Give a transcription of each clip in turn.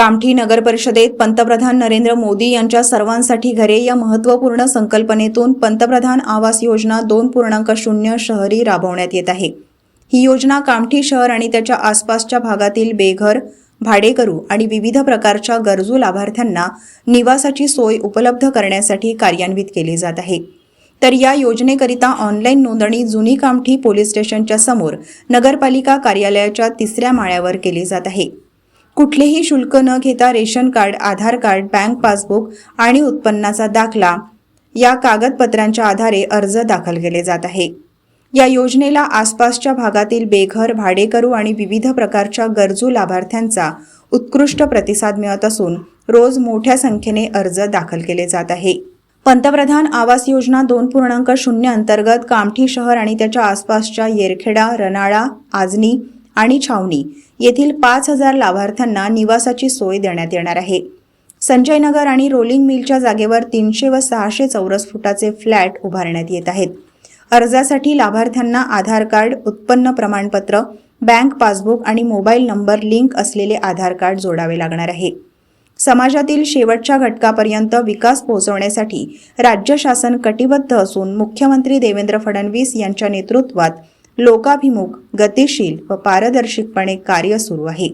कामठी नगर परिषदेत पंतप्रधान नरेंद्र मोदी यांच्या सर्वांसाठी घरे या महत्त्वपूर्ण संकल्पनेतून पंतप्रधान आवास योजना दोन पूर्णांक शून्य शहरी राबवण्यात येत आहे. ही योजना कामठी शहर आणि त्याच्या आसपासच्या भागातील बेघर भाडेकरू आणि विविध प्रकारच्या गरजू लाभार्थ्यांना निवासाची सोय उपलब्ध करण्यासाठी कार्यान्वित केली जात आहे. तर या योजनेकरिता ऑनलाईन नोंदणी जुनी कामठी पोलीस स्टेशनच्या समोर नगरपालिका कार्यालयाच्या तिसऱ्या माळ्यावर केली जात आहे. कुठलेही शुल्क न घेता ration card Aadhaar card bank passbook आणि उत्पन्नाचा दाखला या कागदपत्रांच्या आधारे अर्ज दाखल केले जात आहे. या योजनेला आसपासच्या भागातील बेघर भाडेकरू आणि विविध प्रकारच्या गरजू लाभार्थ्यांचा उत्कृष्ट प्रतिसाद मिळत असून रोज मोठ्या संख्येने अर्ज दाखल केले जात आहे. पंतप्रधान आवास योजना दोन पूर्णांक शून्य अंतर्गत कामठी शहर आणि त्याच्या आसपासच्या येरखेडा रनाळा आजनी आणि छावणी येथील पाच हजार लाभार्थ्यांना निवासाची सोय देण्यात येणार आहे. संजयनगर आणि रोलिंग मिलच्या जागेवर तीनशे व सहाशे चौरस फुटाचे फ्लॅट उभारण्यात येत आहेत. अर्जासाठी लाभार्थ्यांना आधार कार्ड उत्पन्न प्रमाणपत्र बँक पासबुक आणि मोबाईल नंबर लिंक असलेले आधार कार्ड जोडावे लागणार आहे. समाजातील शेवटच्या घटकापर्यंत विकास पोहोचवण्यासाठी राज्य शासन कटिबद्ध असून मुख्यमंत्री देवेंद्र फडणवीस यांच्या नेतृत्वात लोकाभिमुख गतिशील व पारदर्शकपणे कार्य सुरू आहे.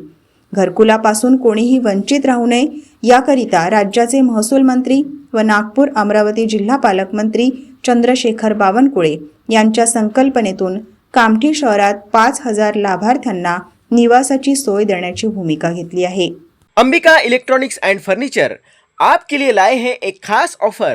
घरकुलापासून कोणीही वंचित राहू नये याकरिता राज्याचे महसूल मंत्री व नागपूर अमरावती जिल्हा पालकमंत्री चंद्रशेखर बावनकुळे यांच्या संकल्पनेतून कामठी शहरात पाच हजार लाभार्थ्यांना निवासाची सोय देण्याची भूमिका घेतली आहे. अंबिका इलेक्ट्रॉनिक्स एंड फर्नीचर आपके लिए लाए हैं एक खास ऑफर.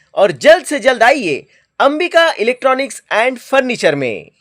और जल्द से जल्द आइए अंबिका इलेक्ट्रॉनिक्स एंड फर्नीचर में।